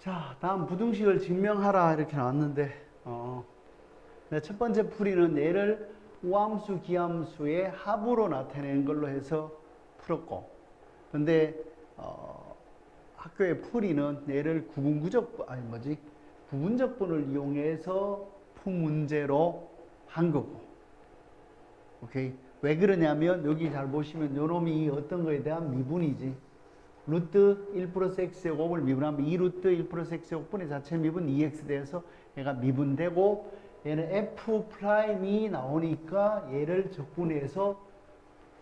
자, 다음 부등식을 증명하라 이렇게 나왔는데 어, 네, 첫 번째 풀이는 얘를 우함수, 기함수의 합으로 나타내는 걸로 해서 풀었고 근데 어, 학교의 풀이는 얘를 구분구적 아니 뭐지? 부분적분을 이용해서 푼 문제로 한 거고. 오케이? 왜 그러냐면 여기 잘 보시면 요 놈이 어떤 거에 대한 미분이지 루트 1 플러스 x 제곱을 미분하면 2 루트 1 플러스 x 제곱분의 자체 미분 2x 돼서 얘가 미분되고 얘는 f 프라임이 나오니까 얘를 적분해서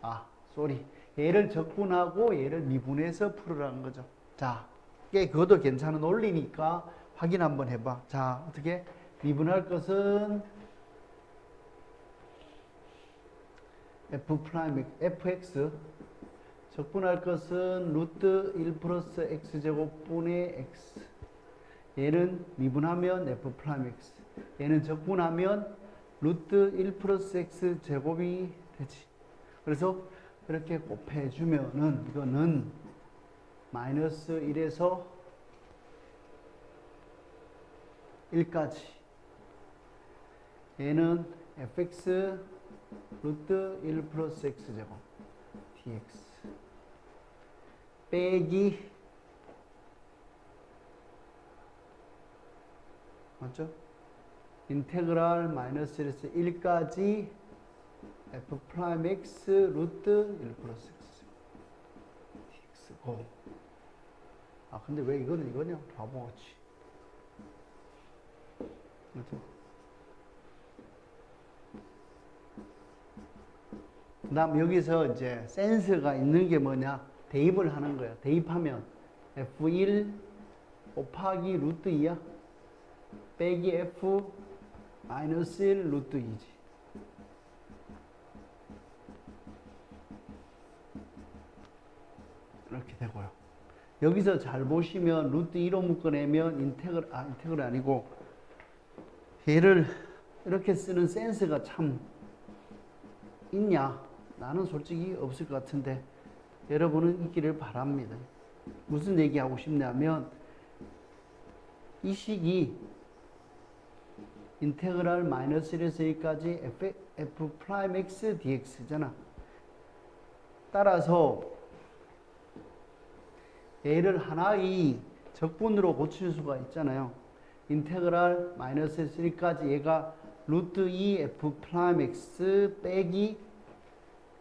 아 쏘리 얘를 적분하고 얘를 미분해서 풀으라는 거죠. 자 그것도 괜찮은 논리니까 확인 한번 해봐. 자 어떻게? 미분할 것은 f 프라임 fx 적분할 것은 루트 1 플러스 x 제곱분의 x. 얘는 미분하면 f 프라임 x. 얘는 적분하면 루트 1 플러스 x 제곱이 되지. 그래서 이렇게 곱해주면은 이거는 마이너스 1에서 1까지. 얘는 fx 루트 1 플러스 x 제곱 dx 빼기. 맞죠? 인테그랄 마이너스 1에서 1까지 f 프라임 x 루트 1 플러스 x. Dx고 아 근데 왜 이거는 이거냐? 바보같이. 맞죠? 그 다음 여기서 이제 센스가 있는 게 뭐냐 대입을 하는 거야. 대입하면 f1 곱하기 루트 2야? 빼기 f 마이너스 1 루트 2지. 이렇게 되고요. 여기서 잘 보시면 루트 2로 묶어내면 인테그럴 아 인테그럴 아니고 얘를 이렇게 쓰는 센스가 참 있냐? 나는 솔직히 없을 것 같은데 여러분은 있기를 바랍니다. 무슨 얘기하고 싶냐면 이 식이 인테그랄 마이너스 1에서 2까지 f, f 프라임 x dx잖아. 따라서 얘를 하나의 적분으로 고칠 수가 있잖아요. 인테그랄 마이너스 1까지 얘가 루트 2 f 프라임 x 빼기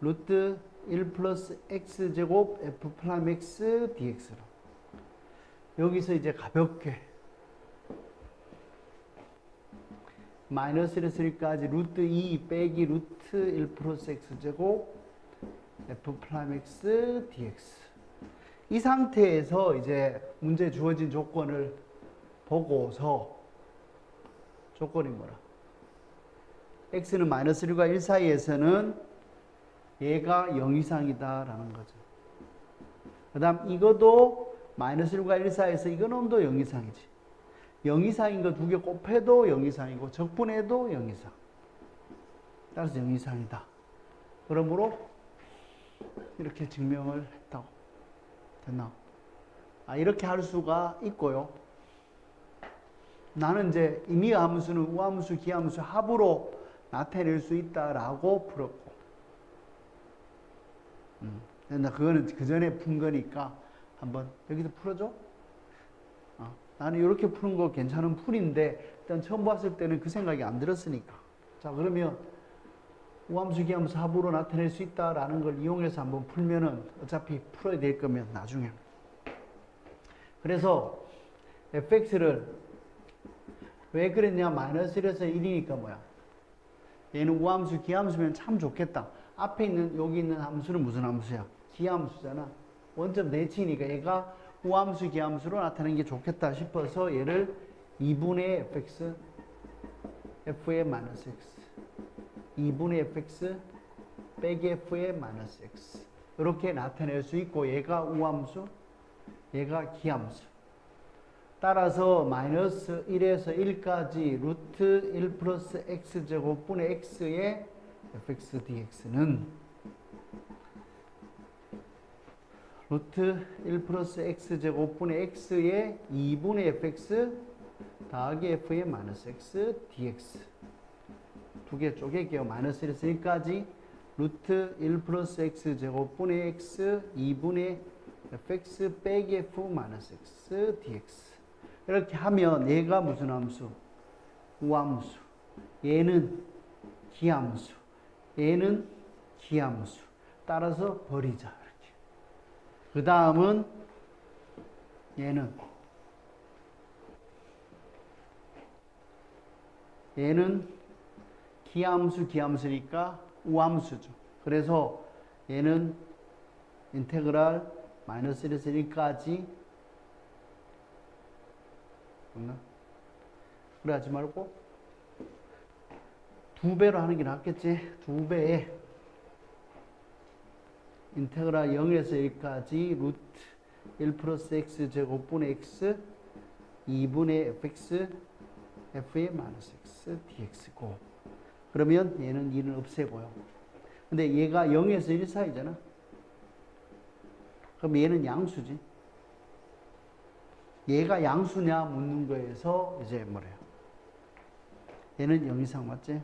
루트 1 플러스 x 제곱 f 프라임 x dx로 여기서 이제 가볍게 마이너스 1에서 1까지 루트 2 빼기 루트 1 플러스 x 제곱 f 프라임 x dx 이 상태에서 이제 문제 주어진 조건을 보고서 조건이 뭐라? x는 마이너스 1과 1 사이에서는 얘가 0 이상이다라는 거죠. 그 다음 이것도 마이너스 1과 1 사이에서 이거는 또0 이상이지. 0 이상인 거 두 개 곱해도 0 이상이고 적분해도 0 이상. 따라서 0 이상이다. 그러므로 이렇게 증명을 했다고. 됐나? 아, 이렇게 할 수가 있고요. 나는 이제 임의 함수는 우함수, 기함수 합으로 나타낼 수 있다라고 풀었고. 음. 나 그거는 그 전에 푼 거니까 한번 여기서 풀어줘. 어. 나는 이렇게 푸는 거 괜찮은 풀인데 일단 처음 봤을 때는 그 생각이 안 들었으니까. 자 그러면 우함수, 기함수 합으로 나타낼 수 있다라는 걸 이용해서 한번 풀면은 어차피 풀어야 될 거면 나중에. 그래서 fx를 왜 그랬냐? 마이너스 1에서 1이니까 뭐야? 얘는 우함수, 기함수면 참 좋겠다. 앞에 있는, 여기 있는 함수는 무슨 함수야? 기함수잖아. 원점 대칭이니까 얘가 우함수, 기함수로 나타내는 게 좋겠다 싶어서 얘를 2분의 fx, f의 마이너스 x. 2분의 fx 빼기 f의 마이너스 x. 이렇게 나타낼 수 있고 얘가 우함수, 얘가 기함수. 따라서 마이너스 1에서 1까지 루트 1 플러스 x 제곱분의 x의 fx dx는 루트 1 플러스 x 제곱분의 x의 2분의 fx 더하기 f의 마이너스 x dx 두 개 쪼개게요. 마이너스 1에서 1까지 루트 1 플러스 x 제곱분의 x 2분의 fx 빼기 f 마이너스 x dx 이렇게 하면 얘가 무슨 함수? 우함수 얘는 기함수 얘는 기함수. 따라서 버리자 이렇게. 그 다음은 얘는 얘는 기함수 기함수니까 우함수죠. 그래서 얘는 인테그랄 마이너스 1에서 1까지 맞나? 그래 하지 말고 두 배로 하는 게 낫겠지? 두 배에. 인테그랄 0에서 1까지 루트 1 플러스 x 제곱분의 x 2분의 fx f의 마이너스 x dx고. 그러면 얘는 2는 없애고요. 근데 얘가 0에서 1 사이잖아. 그럼 얘는 양수지. 얘가 양수냐 묻는 거에서 이제 뭐래요? 얘는 0 이상 맞지?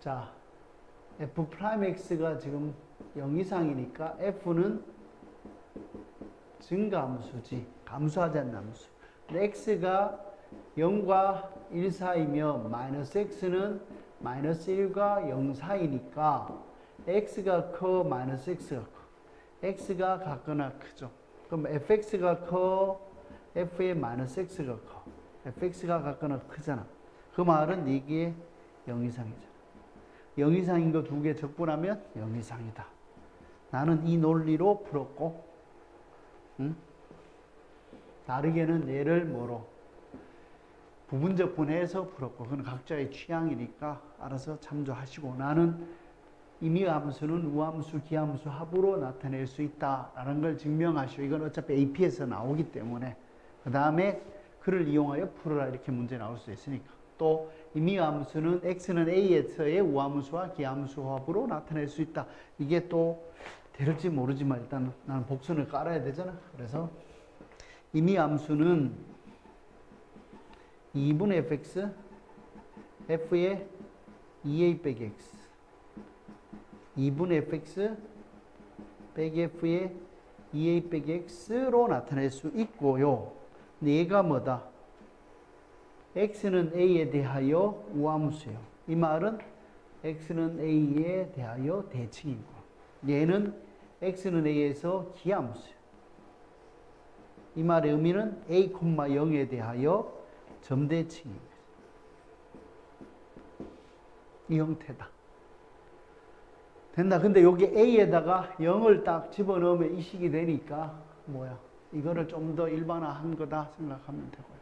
자 f 프라임 x가 지금 0 이상이니까 f는 증가함수지. 감소하지 않는 함수. x가 0과 1 사이면 마이너스 x는 마이너스 1과 0 사이니까 x가 커 마이너스 x가 커. X가 같거나 크죠. 그럼 fx가 커 f의 마이너스 x가 커. Fx가 같거나 크잖아. 그 말은 이게 0 이상이잖아 0 이상인 거 두 개 적분하면 0 이상이다 나는 이 논리로 풀었고 응? 다르게는 얘를 뭐로 부분 적 분해해서 풀었고 그건 각자의 취향이니까 알아서 참조하시고 나는 임의함수는 우함수, 기함수 합으로 나타낼 수 있다라는 걸 증명하시오. 이건 어차피 AP에서 나오기 때문에 그 다음에 그를 이용하여 풀어라 이렇게 문제 나올 수 있으니까 또 임의함수는 x는 a에서의 우함수와 기함수 합으로 나타낼 수 있다. 이게 또 될지 모르지만 일단 나는 복선을 깔아야 되잖아. 그래서 임의함수는 2분의 fx f의 2a 빼기 x 2분의 fx 빼기 f의 2a 빼기 x로 나타낼 수 있고요. 얘가 뭐다? X는 a에 대하여 우함수예요. 이 말은 x는 a에 대하여 대칭이고 얘는 x는 a에서 기함수예요. 이 말의 의미는 a, 0에 대하여 점대칭입니다. 이 형태다. 된다. 근데 여기 A에다가 0을 딱 집어넣으면 이 식이 되니까 뭐야? 이거를 좀 더 일반화한 거다 생각하면 되고요.